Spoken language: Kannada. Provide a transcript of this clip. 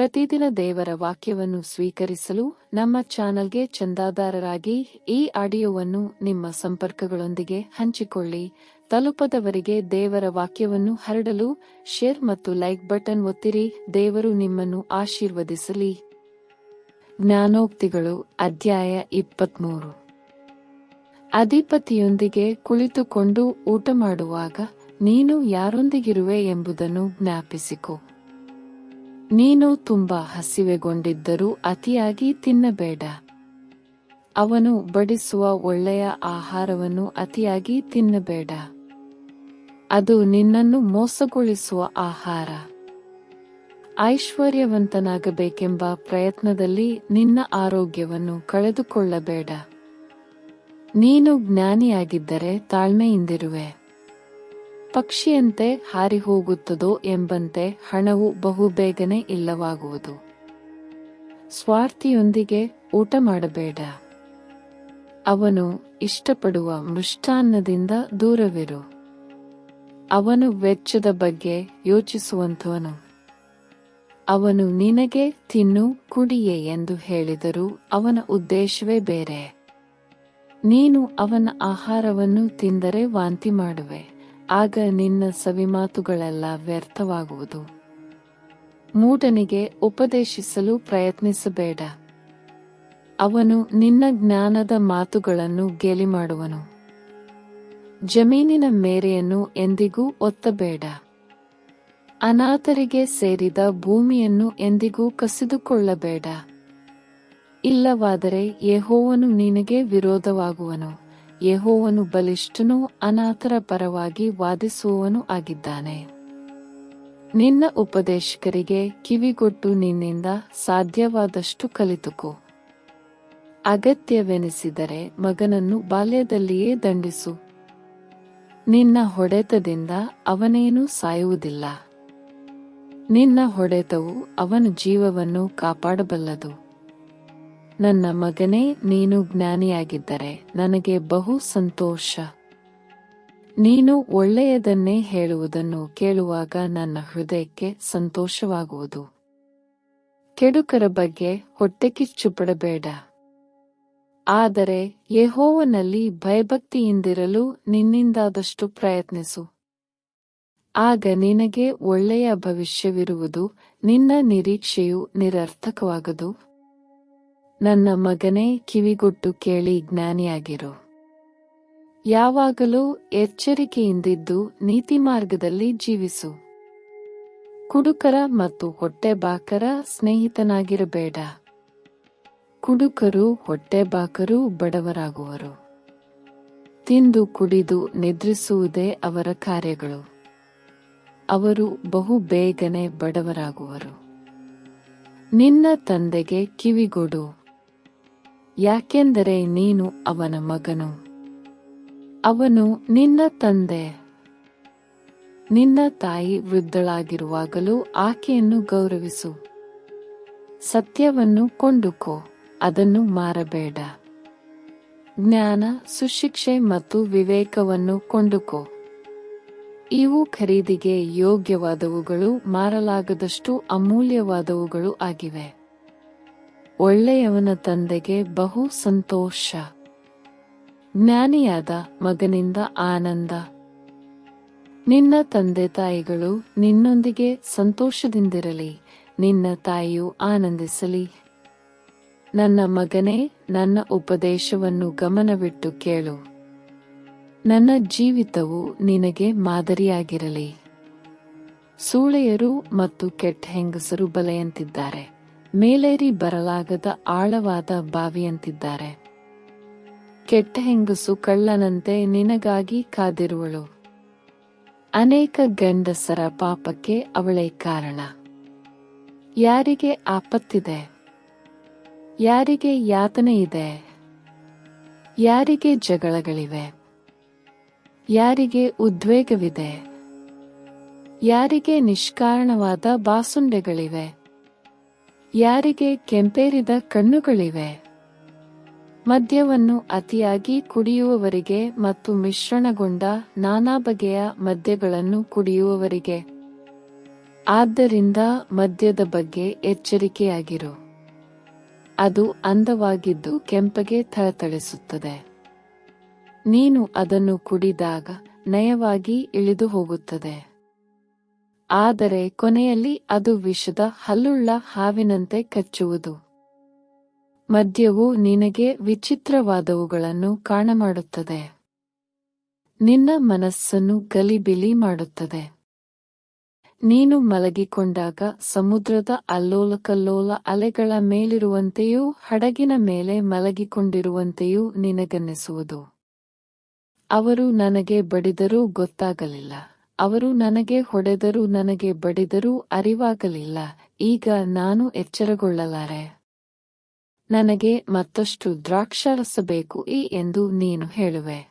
ಪ್ರತಿದಿನ ದೇವರ ವಾಕ್ಯವನ್ನು ಸ್ವೀಕರಿಸಲು ನಮ್ಮ ಚಾನೆಲ್ಗೆ ಚಂದಾದಾರರಾಗಿ ಈ ಆಡಿಯೋವನ್ನು ನಿಮ್ಮ ಸಂಪರ್ಕಗಳೊಂದಿಗೆ ಹಂಚಿಕೊಳ್ಳಿ. ತಲುಪದವರಿಗೆ ದೇವರ ವಾಕ್ಯವನ್ನು ಹರಡಲು ಶೇರ್ ಮತ್ತು ಲೈಕ್ ಬಟನ್ ಒತ್ತಿರಿ. ದೇವರು ನಿಮ್ಮನ್ನು ಆಶೀರ್ವದಿಸಲಿ. ಜ್ಞಾನೋಕ್ತಿಗಳು ಅಧ್ಯಾಯ ಇಪ್ಪತ್ಮೂರು. ಅಧಿಪತಿಯೊಂದಿಗೆ ಕುಳಿತುಕೊಂಡು ಊಟ ಮಾಡುವಾಗ ನೀನು ಯಾರೊಂದಿಗಿರುವೆ ಎಂಬುದನ್ನು ಜ್ಞಾಪಿಸಿಕೊ. ನೀನು ತುಂಬ ಹಸಿವೆಗೊಂಡಿದ್ದರೂ ಅತಿಯಾಗಿ ತಿನ್ನಬೇಡ. ಅವನು ಬಡಿಸುವ ಒಳ್ಳೆಯ ಆಹಾರವನ್ನು ಅತಿಯಾಗಿ ತಿನ್ನಬೇಡ. ಅದು ನಿನ್ನನ್ನು ಮೋಸಗೊಳಿಸುವ ಆಹಾರ. ಐಶ್ವರ್ಯವಂತನಾಗಬೇಕೆಂಬ ಪ್ರಯತ್ನದಲ್ಲಿ ನಿನ್ನ ಆರೋಗ್ಯವನ್ನು ಕಳೆದುಕೊಳ್ಳಬೇಡ. ನೀನು ಜ್ಞಾನಿಯಾಗಿದ್ದರೆ ತಾಳ್ಮೆಯಿಂದಿರುವೆ. ಪಕ್ಷಿಯಂತೆ ಹಾರಿ ಹೋಗುತ್ತದೋ ಎಂಬಂತೆ ಹಣವು ಬಹುಬೇಗನೆ ಇಲ್ಲವಾಗುವುದು. ಸ್ವಾರ್ಥಿಯೊಂದಿಗೆ ಊಟ ಮಾಡಬೇಡ. ಅವನು ಇಷ್ಟಪಡುವ ಮೃಷ್ಟಾನ್ನದಿಂದ ದೂರವಿರು. ಅವನು ವೆಚ್ಚದ ಬಗ್ಗೆ ಯೋಚಿಸುವಂಥವನು. ಅವನು ನಿನಗೆ ತಿನ್ನು, ಕುಡಿಯೆ ಎಂದು ಹೇಳಿದರೂ ಅವನ ಉದ್ದೇಶವೇ ಬೇರೆ. ನೀನು ಅವನ ಆಹಾರವನ್ನು ತಿಂದರೆ ವಾಂತಿ ಮಾಡುವೆ. ಆಗ ನಿನ್ನ ಸವಿಮಾತುಗಳೆಲ್ಲ ವ್ಯರ್ಥವಾಗುವುದು. ಮೂಢನಿಗೆ ಉಪದೇಶಿಸಲು ಪ್ರಯತ್ನಿಸಬೇಡ. ಅವನು ನಿನ್ನ ಜ್ಞಾನದ ಮಾತುಗಳನ್ನು ಗೇಲಿ ಮಾಡುವನು ಜಮೀನಿನ ಮೇರೆಯನ್ನು ಎಂದಿಗೂ ಒತ್ತಬೇಡ. ಅನಾಥರಿಗೆ ಸೇರಿದ ಭೂಮಿಯನ್ನು ಎಂದಿಗೂ ಕಸಿದುಕೊಳ್ಳಬೇಡ. ಇಲ್ಲವಾದರೆ ಯೆಹೋವನು ನಿನಗೆ ವಿರೋಧವಾಗುವನು. ಯೆಹೋವನು ಬಲಿಷ್ಠನೂ ಅನಾಥರ ಪರವಾಗಿ ವಾದಿಸುವವನು ಆಗಿದ್ದಾನೆ. ನಿನ್ನ ಉಪದೇಶಕರಿಗೆ ಕಿವಿಗೊಟ್ಟು ನಿನ್ನಿಂದ ಸಾಧ್ಯವಾದಷ್ಟು ಕಲಿತುಕು. ಅಗತ್ಯವೆನಿಸಿದರೆ ಮಗನನ್ನು ಬಾಲ್ಯದಲ್ಲಿಯೇ ದಂಡಿಸು. ನಿನ್ನ ಹೊಡೆತದಿಂದ ಅವನೇನೂ ಸಾಯುವುದಿಲ್ಲ. ನಿನ್ನ ಹೊಡೆತವು ಅವನ ಜೀವವನ್ನು ಕಾಪಾಡಬಲ್ಲದು. ನನ್ನ ಮಗನೇ, ನೀನು ಜ್ಞಾನಿಯಾಗಿದ್ದರೆ ನನಗೆ ಬಹು ಸಂತೋಷ. ನೀನು ಒಳ್ಳೆಯದನ್ನೇ ಹೇಳುವುದನ್ನು ಕೇಳುವಾಗ ನನ್ನ ಹೃದಯಕ್ಕೆ ಸಂತೋಷವಾಗುವುದು. ಕೆಡುಕರ ಬಗ್ಗೆ ಹೊಟ್ಟೆಕಿಚ್ಚು ಪಡಬೇಡ ಆದರೆ ಯೆಹೋವನಲ್ಲಿ ಭಯಭಕ್ತಿಯಿಂದಿರಲು ನಿನ್ನಿಂದಾದಷ್ಟು ಪ್ರಯತ್ನಿಸು. ಆಗ ನಿನಗೆ ಒಳ್ಳೆಯ ಭವಿಷ್ಯವಿರುವುದು, ನಿನ್ನ ನಿರೀಕ್ಷೆಯು ನಿರರ್ಥಕವಾಗದು. ನನ್ನ ಮಗನೇ ಕಿವಿಗೊಟ್ಟು ಕೇಳಿ ಜ್ಞಾನಿಯಾಗಿರು. ಯಾವಾಗಲೂ ಎಚ್ಚರಿಕೆಯಿಂದಿದ್ದು ನೀತಿ ಮಾರ್ಗದಲ್ಲಿ ಜೀವಿಸು. ಕುಡುಕರ ಮತ್ತು ಹೊಟ್ಟೆಬಾಕರ ಸ್ನೇಹಿತನಾಗಿರಬೇಡ. ಕುಡುಕರು, ಹೊಟ್ಟೆಬಾಕರು ಬಡವರಾಗುವರು. ತಿಂದು ಕುಡಿದು ನಿದ್ರಿಸುವುದೇ ಅವರ ಕಾರ್ಯಗಳು. ಅವರು ಬಹು ಬೇಗನೆ ಬಡವರಾಗುವರು. ನಿನ್ನ ತಂದೆಗೆ ಕಿವಿಗೊಡು. ಯಾಕೆಂದರೆ ನೀನು ಅವನ ಮಗನು. ಅವನು ನಿನ್ನ ತಂದೆ. ನಿನ್ನ ತಾಯಿ ವೃದ್ಧಳಾಗಿರುವಾಗಲೂ ಆಕೆಯನ್ನು ಗೌರವಿಸು. ಸತ್ಯವನ್ನು ಕೊಂಡುಕೋ, ಅದನ್ನು ಮಾರಬೇಡ. ಜ್ಞಾನ, ಸುಶಿಕ್ಷೆ ಮತ್ತು ವಿವೇಕವನ್ನು ಕೊಂಡುಕೋ. ಇವು ಖರೀದಿಗೆ ಯೋಗ್ಯವಾದವುಗಳು, ಮಾರಲಾಗದಷ್ಟು ಅಮೂಲ್ಯವಾದವುಗಳು ಆಗಿವೆ. ಒಳ್ಳೆಯವನ ತಂದೆಗೆ ಬಹು ಸಂತೋಷ. ಜ್ಞಾನಿಯಾದ ಮಗನಿಂದ ಆನಂದ. ನಿನ್ನ ತಂದೆ ತಾಯಿಗಳು ನಿನ್ನೊಂದಿಗೆ ಸಂತೋಷದಿಂದಿರಲಿ, ನಿನ್ನ ತಾಯಿಯು ಆನಂದಿಸಲಿ. ನನ್ನ ಮಗನೇ, ನನ್ನ ಉಪದೇಶವನ್ನು ಗಮನವಿಟ್ಟು ಕೇಳು. ನನ್ನ ಜೀವಿತವು ನಿನಗೆ ಮಾದರಿಯಾಗಿರಲಿ. ಸೂಳೆಯರು ಮತ್ತು ಕೆಟ್ಟ ಹೆಂಗಸರು ಬಲೆಯಂತಿದ್ದಾರೆ. ಮೇಲೇರಿ ಬರಲಾಗದ ಆಳವಾದ ಬಾವಿಯಂತಿದ್ದಾರೆ. ಕೆಟ್ಟ ಹೆಂಗಸು ಕಳ್ಳನಂತೆ ನಿನಗಾಗಿ ಕಾದಿರುವಳು. ಅನೇಕ ಗಂಡಸರ ಪಾಪಕ್ಕೆ ಅವಳೇ ಕಾರಣ. ಯಾರಿಗೆ ಆಪತ್ತಿದೆ? ಯಾರಿಗೆ ಯಾತನೆ ಇದೆ? ಯಾರಿಗೆ ಜಗಳಗಳಿವೆ? ಯಾರಿಗೆ ಉದ್ವೇಗವಿದೆ? ಯಾರಿಗೆ ನಿಷ್ಕಾರಣವಾದ ಬಾಸುಂಡೆಗಳಿವೆ? ಯಾರಿಗೆ ಕೆಂಪೇರಿದ ಕಣ್ಣುಗಳಿವೆ? ಮದ್ಯವನ್ನು ಅತಿಯಾಗಿ ಕುಡಿಯುವವರಿಗೆ ಮತ್ತು ಮಿಶ್ರಣಗೊಂಡ ನಾನಾ ಬಗೆಯ ಮದ್ಯಗಳನ್ನು ಕುಡಿಯುವವರಿಗೆ. ಆದ್ದರಿಂದ ಮದ್ಯದ ಬಗ್ಗೆ ಎಚ್ಚರಿಕೆಯಾಗಿರು. ಅದು ಅಂದವಾಗಿದ್ದು ಕೆಂಪಗೆ ಥಳಥಳಿಸುತ್ತದೆ. ನೀನು ಅದನ್ನು ಕುಡಿದಾಗ ನಯವಾಗಿ ಇಳಿದು ಹೋಗುತ್ತದೆ. ಆದರೆ ಕೊನೆಯಲ್ಲಿ ಅದು ವಿಷದ ಹಲ್ಲುಳ್ಳ ಹಾವಿನಂತೆ ಕಚ್ಚುವುದು. ಮದ್ಯವು ನಿನಗೆ ವಿಚಿತ್ರವಾದವುಗಳನ್ನು ಕಾಣಮಾಡುತ್ತದೆ. ನಿನ್ನ ಮನಸ್ಸನ್ನು ಗಲಿಬಿಲಿ ಮಾಡುತ್ತದೆ. ನೀನು ಮಲಗಿಕೊಂಡಾಗ ಸಮುದ್ರದ ಅಲ್ಲೋಲಕಲ್ಲೋಲ ಅಲೆಗಳ ಮೇಲಿರುವಂತೆಯೂ ಹಡಗಿನ ಮೇಲೆ ಮಲಗಿಕೊಂಡಿರುವಂತೆಯೂ ನಿನಗನ್ನಿಸುವುದು. ಅವರು ನನಗೆ ಬಡಿದರೂ ಗೊತ್ತಾಗಲಿಲ್ಲ. ಅವರು ನನಗೆ ಹೊಡೆದರೂ ನನಗೆ ಬಡಿದರೂ ಅರಿವಾಗಲಿಲ್ಲ. ಈಗ ನಾನು ಎಚ್ಚರಗೊಳ್ಳಲಾರೆ. ನನಗೆ ಮತ್ತಷ್ಟು ದ್ರಾಕ್ಷಾರಸ ಬೇಕು ಈ ಎಂದು ನೀನು ಹೇಳುವೆ.